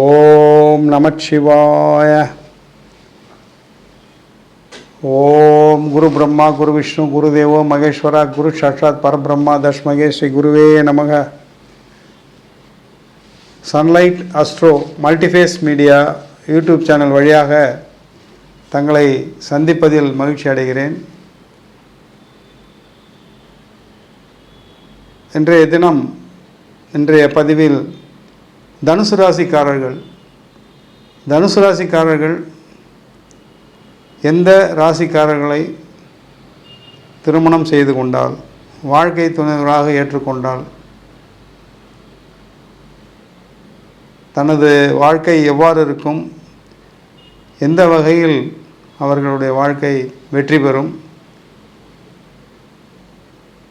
ஓம் நமச்சிவாய ஓம் குரு பிரம்மா குரு விஷ்ணு குரு தேவோ மகேஸ்வரா குரு சாட்சாத் பரபிரம்மா தஷ்மகே ஸ்ரீ குருவே நமக. Sunlight Astro multiphase media YouTube channel வழியாக தங்களை சந்திப்பதில் மகிழ்ச்சி அடைகிறேன். இன்றைய தினம் இன்றைய பதிவில் தனுசு ராசிக்காரர்கள் தனுசு ராசிக்காரர்கள் எந்த ராசிக்காரர்களை திருமணம் செய்து கொண்டால் வாழ்க்கை துணைவராக ஏற்றுக்கொண்டால் தனது வாழ்க்கை எவ்வாறு இருக்கும் எந்த வகையில் அவர்களுடைய வாழ்க்கை வெற்றி பெறும்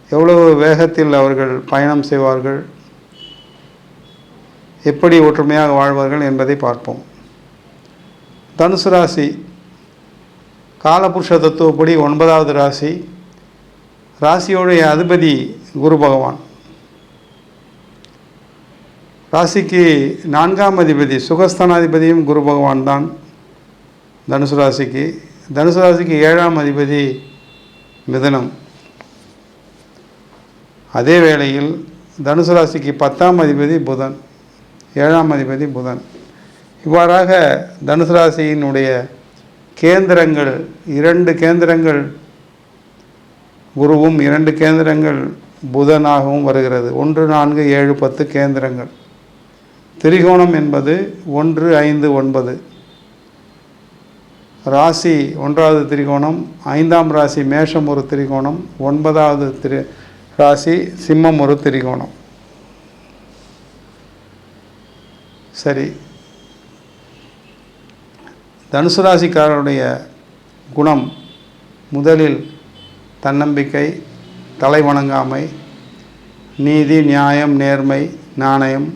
எவ்வளவு வேகத்தில் அவர்கள் பயணம் செய்வார்கள் எப்படி ஒற்றுமையாக வாழ்வார்கள் என்பதை பார்ப்போம். தனுசு ராசி காலபுருஷ தத்துவப்படி ஒன்பதாவது ராசி ராசியோடைய அதிபதி குரு பகவான். ராசிக்கு நான்காம் அதிபதி சுகஸ்தானாதிபதியும் குரு பகவான் தான் தனுசு ராசிக்கு. தனுசு ராசிக்கு ஏழாம் அதிபதி மிதனம். அதே வேளையில் தனுசு ராசிக்கு பத்தாம் அதிபதி புதன். ஏழாம் அதிபதி புதன். இவ்வாறாக தனுசு ராசியினுடைய கேந்திரங்கள் இரண்டு கேந்திரங்கள் குருவும் இரண்டு கேந்திரங்கள் புதனாகவும் வருகிறது. ஒன்று நான்கு ஏழு பத்து கேந்திரங்கள். திரிகோணம் என்பது ஒன்று ஐந்து ஒன்பது. ராசி ஒன்றாவது திரிகோணம் ஐந்தாம் ராசி மேஷம் ஒரு திரிகோணம் ஒன்பதாவது திரு ராசி சிம்மம் ஒரு திரிகோணம். சரி. தனுசு ராசிக்காரருடைய குணம் முதலில் தன்னம்பிக்கை தலை வணங்காமை நீதி நியாயம் நேர்மை நாணயம்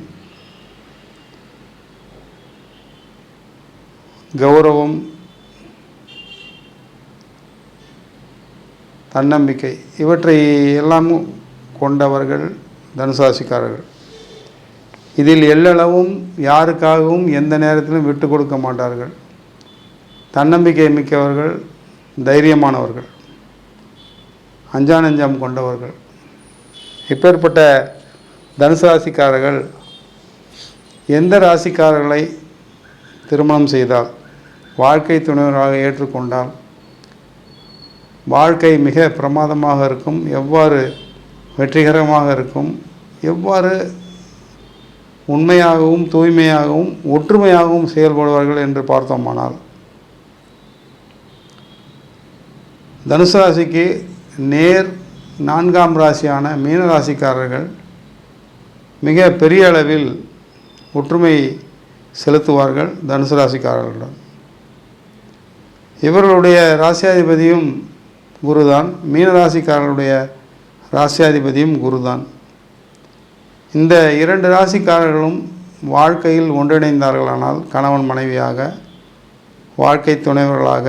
கௌரவம் தன்னம்பிக்கை இவற்றை எல்லாம் கொண்டவர்கள் தனுசாசிக்காரர்கள் இதில் எல்லளவும் யாருக்காகவும் எந்த நேரத்திலும் விட்டு கொடுக்க மாட்டார்கள். தன்னம்பிக்கை மிக்கவர்கள் தைரியமானவர்கள் அஞ்சான் அஞ்சாம் கொண்டவர்கள். இப்பேற்பட்ட தனுசு ராசிக்காரர்கள் எந்த ராசிக்காரர்களை திருமணம் செய்தால் வாழ்க்கை துணைவராக ஏற்றுக்கொண்டால் வாழ்க்கை மிக பிரமாதமாக இருக்கும் எவ்வாறு வெற்றிகரமாக இருக்கும் எவ்வாறு உண்மையாகவும் தூய்மையாகவும் ஒற்றுமையாகவும் செயல்படுவார்கள் என்று பார்த்தோமானால் தனுசு ராசிக்கு நேர் நான்காம் ராசியான மீன ராசிக்காரர்கள் மிக பெரிய அளவில் ஒற்றுமை செலுத்துவார்கள் தனுசு ராசிக்காரர்களுடன். இவர்களுடைய ராசியாதிபதியும் குருதான் மீன ராசிக்காரர்களுடைய ராசியாதிபதியும் குருதான். இந்த இரண்டு ராசிக்காரர்களும் வாழ்க்கையில் ஒன்றிணைந்தார்களானால் கணவன் மனைவியாக வாழ்க்கை துணைவர்களாக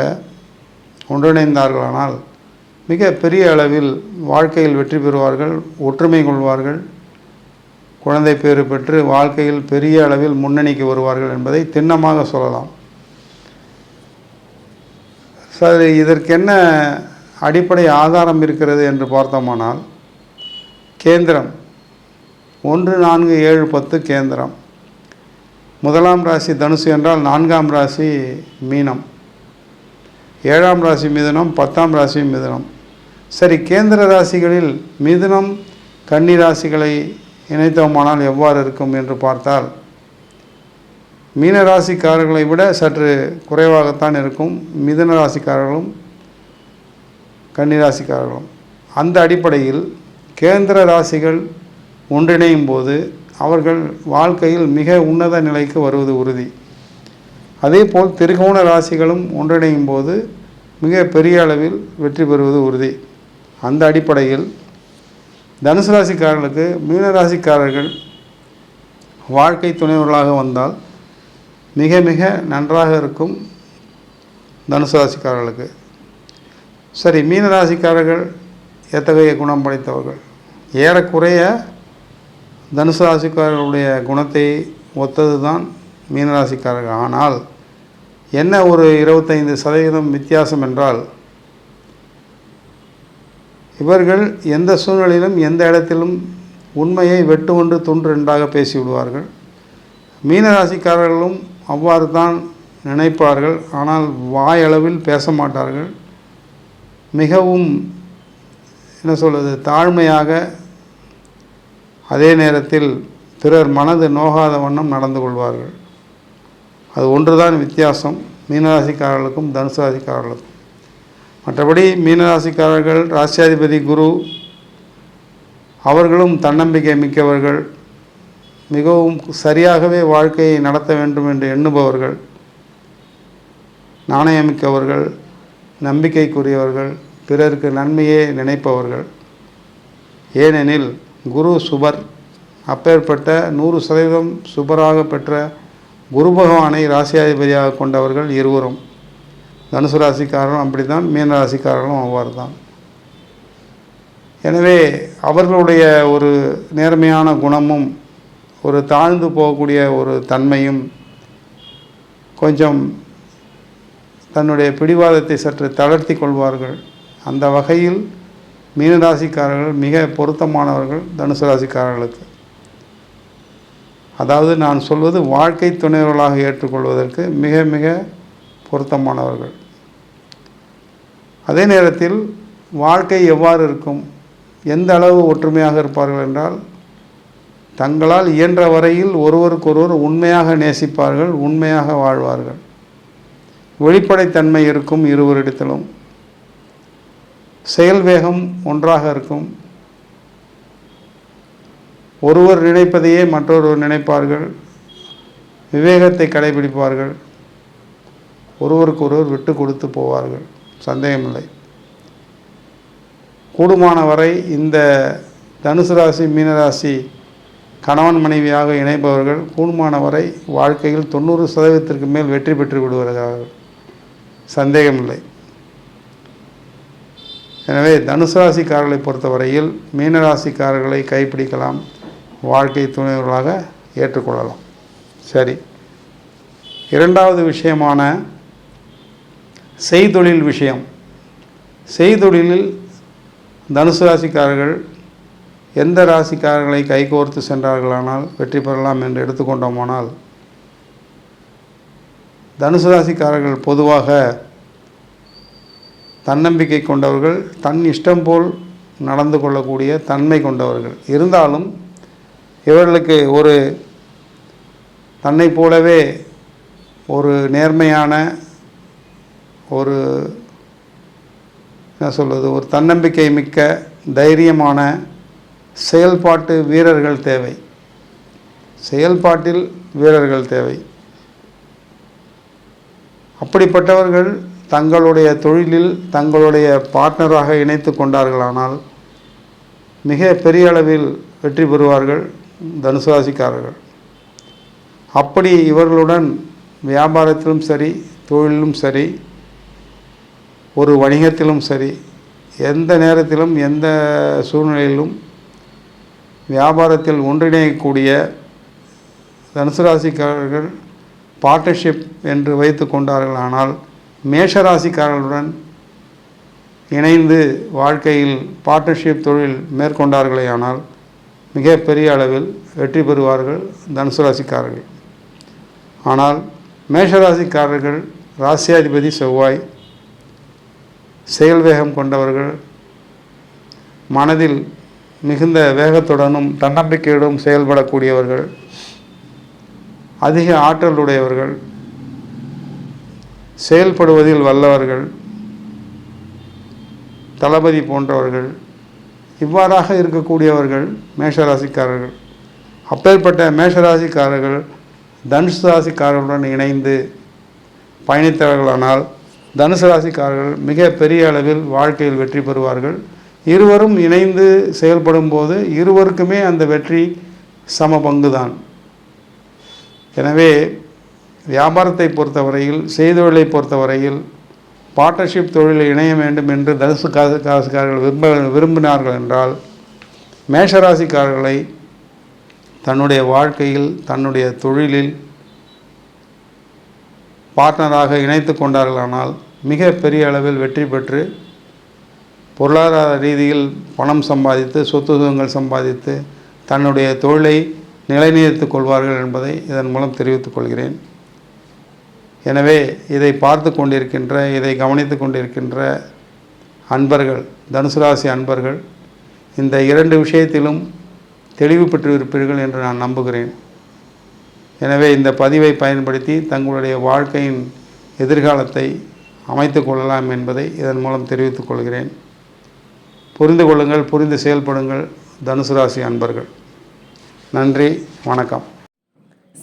ஒன்றிணைந்தார்களானால் மிக பெரிய அளவில் வாழ்க்கையில் வெற்றி பெறுவார்கள் ஒற்றுமை கொள்வார்கள் குழந்தை பேறு பெற்று வாழ்க்கையில் பெரிய அளவில் முன்னணிக்கு வருவார்கள் என்பதை திண்ணமாக சொல்லலாம். சரி இதற்கென்ன அடிப்படை ஆதாரம் இருக்கிறது என்று பார்த்தோமானால் கேந்திரம். ஒன்று நான்கு ஏழு பத்து கேந்திரம். முதலாம் ராசி தனுசு என்றால் நான்காம் ராசி மீனம். ஏழாம் ராசி மிதுனம் பத்தாம் ராசி மிதுனம். சரி கேந்திர ராசிகளில் மிதுனம் கன்னி ராசிகளை இணைத்தோமானால் எவ்வாறு இருக்கும் என்று பார்த்தால் மீன ராசிக்காரர்களை விட சற்று குறைவாகத்தான் இருக்கும். மிதுன ராசிக்காரர்களும் கன்னி ராசிக்காரர்களும். அந்த அடிப்படையில் கேந்திர ராசிகள் ஒன்றிணையும் போது அவர்கள் வாழ்க்கையில் மிக உன்னத நிலைக்கு வருவது உறுதி. அதே போல் திரிகோண ராசிகளும் ஒன்றிணையும் போது மிக பெரிய அளவில் வெற்றி பெறுவது உறுதி. அந்த அடிப்படையில் தனுசு ராசிக்காரர்களுக்கு மீன ராசிக்காரர்கள் வாழ்க்கை துணைவர்களாக வந்தால் மிக மிக நன்றாக இருக்கும் தனுசு ராசிக்காரர்களுக்கு. சரி மீன ராசிக்காரர்கள் எத்தகைய குணம் படைத்தவர்கள்? ஏறக்குறைய தனுசு ராசிக்காரர்களுடைய குணத்தை ஒத்தது தான் மீனராசிக்காரர்கள் ஆனால் என்ன ஒரு இருபத்தைந்து சதவீதம் வித்தியாசம் என்றால் இவர்கள் எந்த சூழ்நிலையிலும் எந்த இடத்திலும் உண்மையை வெட்டு ஒன்று துண்டு ரெண்டாக பேசிவிடுவார்கள். மீனராசிக்காரர்களும் அவ்வாறு தான் நினைப்பார்கள். ஆனால் வாயளவில் பேச மாட்டார்கள். மிகவும் என்ன சொல்வது தாழ்மையாக அதே நேரத்தில் பிறர் மனது நோகாத வண்ணம் நடந்து கொள்வார்கள். அது ஒன்றுதான் வித்தியாசம். மீனராசிக்காரர்களுக்கும் தனுசு ராசிக்காரர்களுக்கும் மற்றபடி மீனராசிக்காரர்கள் ராசியாதிபதி குரு அவர்களும் தன்னம்பிக்கை மிக்கவர்கள் மிகவும் சரியாகவே வாழ்க்கையை நடத்த வேண்டும் என்று எண்ணுபவர்கள் நாணயமிக்கவர்கள் நம்பிக்கைக்குரியவர்கள் பிறருக்கு நன்மையே நினைப்பவர்கள். ஏனெனில் குரு சுபர். அப்பேற்பட்ட நூறு சதவீதம் சுபராக பெற்ற குரு பகவானை ராசியாதிபதியாக கொண்டவர்கள் இருவரும். தனுசு ராசிக்காரரும் அப்படித்தான் மீன ராசிக்காரர்களும் அவ்வாறு தான் எனவே அவர்களுடைய ஒரு நேர்மையான குணமும் ஒரு தாழ்ந்து போகக்கூடிய ஒரு தன்மையும் கொஞ்சம் தன்னுடைய பிடிவாதத்தை சற்று தளர்த்தி கொள்வார்கள். அந்த வகையில் மீனராசிக்காரர்கள் மிக பொருத்தமானவர்கள் தனுசு ராசிக்காரர்களுக்கு அதாவது நான் சொல்வது வாழ்க்கை துணைவர்களாக ஏற்றுக்கொள்வதற்கு மிக மிக பொருத்தமானவர்கள். அதே நேரத்தில் வாழ்க்கை எவ்வாறு இருக்கும்? எந்த அளவு ஒற்றுமையாக இருப்பார்கள் என்றால் தங்களால் இயன்ற வரையில் ஒருவருக்கொருவர் உண்மையாக நேசிப்பார்கள் உண்மையாக வாழ்வார்கள். வெளிப்படைத்தன்மை இருக்கும் இருவரிடத்திலும் செயல் வேகம் ஒன்றாக இருக்கும். ஒருவர் நினைப்பதையே மற்றொருவர் நினைப்பார்கள். விவேகத்தை கடைபிடிப்பார்கள். ஒருவருக்கொருவர் விட்டு கொடுத்து போவார்கள். சந்தேகமில்லை. கூடுமான வரை இந்த தனுசு ராசி மீனராசி கணவன் மனைவியாக இணைப்பவர்கள் கூடுமான வரை வாழ்க்கையில் தொண்ணூறு சதவீதத்திற்கு மேல் வெற்றி பெற்று விடுவார்கள் சந்தேகமில்லை. எனவே தனுசு ராசிக்காரர்களை பொறுத்தவரையில் மீனராசிக்காரர்களை கைப்பிடிக்கலாம் வாழ்க்கை துணைவர்களாக ஏற்றுக்கொள்ளலாம். சரி. இரண்டாவது விஷயமான செய்தொழில் விஷயம். செய்தொழிலில் தனுசு ராசிக்காரர்கள் எந்த ராசிக்காரர்களை கைகோர்த்து சென்றார்களானால் வெற்றி பெறலாம் என்று எடுத்துக்கொண்டோமானால் தனுசு ராசிக்காரர்கள் பொதுவாக தன்னம்பிக்கை கொண்டவர்கள் தன் இஷ்டம் போல் நடந்து கொள்ளக்கூடிய தன்மை கொண்டவர்கள். இருந்தாலும் இவர்களுக்கு ஒரு தன்னை போலவே ஒரு நேர்மையான ஒரு என்ன சொல்வது ஒரு தன்னம்பிக்கை மிக்க தைரியமான செயல்பாட்டு வீரர்கள் தேவை. செயல்பாட்டில் வீரர்கள் தேவை. அப்படிப்பட்டவர்கள் தங்களுடைய தொழிலில் தங்களுடைய பார்ட்னராக இணைத்து கொண்டார்களானால் மிக பெரிய அளவில் வெற்றி பெறுவார்கள் தனுசு ராசிக்காரர்கள் அப்படி இவர்களுடன் வியாபாரத்திலும் சரி தொழிலும் சரி ஒரு வணிகத்திலும் சரி எந்த நேரத்திலும் எந்த சூழ்நிலையிலும் வியாபாரத்தில் ஒன்றிணையக்கூடிய தனுசு ராசிக்காரர்கள் பார்ட்னர்ஷிப் என்று வைத்து கொண்டார்களானால் மேஷராசிக்காரர்களுடன் இணைந்து வாழ்க்கையில் பார்ட்னர்ஷிப் தொழில் மேற்கொண்டார்களேயானால் மிக பெரிய அளவில் வெற்றி பெறுவார்கள் தனுசு ராசிக்காரர்கள். ஆனால் மேஷராசிக்காரர்கள் ராசியாதிபதி செவ்வாய் செயல் வேகம் கொண்டவர்கள் மனதில் மிகுந்த வேகத்துடனும் தன்னம்பிக்கையுடன் செயல்படக்கூடியவர்கள் அதிக ஆற்றல் உடையவர்கள் செயல்படுவதில் வல்லவர்கள் தளபதி போன்றவர்கள் இவ்வாறாக இருக்கக்கூடியவர்கள் மேஷராசிக்காரர்கள். அப்பேற்பட்ட மேஷராசிக்காரர்கள் தனுசு ராசிக்காரர்களுடன் இணைந்து பயணித்தவர்களானால் தனுசு ராசிக்காரர்கள் மிக பெரிய அளவில் வாழ்க்கையில் வெற்றி பெறுவார்கள். இருவரும் இணைந்து செயல்படும் போது இருவருக்குமே அந்த வெற்றி சம பங்குதான் எனவே வியாபாரத்தை பொறுத்தவரையில் செய்தொழிலை பொறுத்தவரையில் பார்ட்னர்ஷிப் தொழிலில் இணைய வேண்டும் என்று தனுசு காசு காசுக்காரர்கள் விரும்ப விரும்பினார்கள் என்றால் மேஷராசிக்காரர்களை தன்னுடைய வாழ்க்கையில் தன்னுடைய தொழிலில் பார்ட்னராக இணைத்து கொண்டார்களானால் மிக பெரிய அளவில் வெற்றி பெற்று பொருளாதார ரீதியில் பணம் சம்பாதித்து சொத்து சுகங்கள் சம்பாதித்து தன்னுடைய தொழிலை நிலைநிறுத்திக் கொள்வார்கள் என்பதை இதன் மூலம் தெரிவித்துக் கொள்கிறேன். எனவே இதை பார்த்து கொண்டிருக்கின்ற இதை கவனித்து கொண்டிருக்கின்ற அன்பர்கள் தனுசு ராசி அன்பர்கள் இந்த இரண்டு விஷயத்திலும் தெளிவு பெற்றிருப்பீர்கள் என்று நான் நம்புகிறேன். எனவே இந்த பதிவை பயன்படுத்தி தங்களுடைய வாழ்க்கையின் எதிர்காலத்தை அமைத்து கொள்ளலாம் என்பதை இதன் மூலம் தெரிவித்துக் கொள்கிறேன். புரிந்து கொள்ளுங்கள் புரிந்து செயல்படுங்கள் தனுசு ராசி அன்பர்கள். நன்றி வணக்கம்.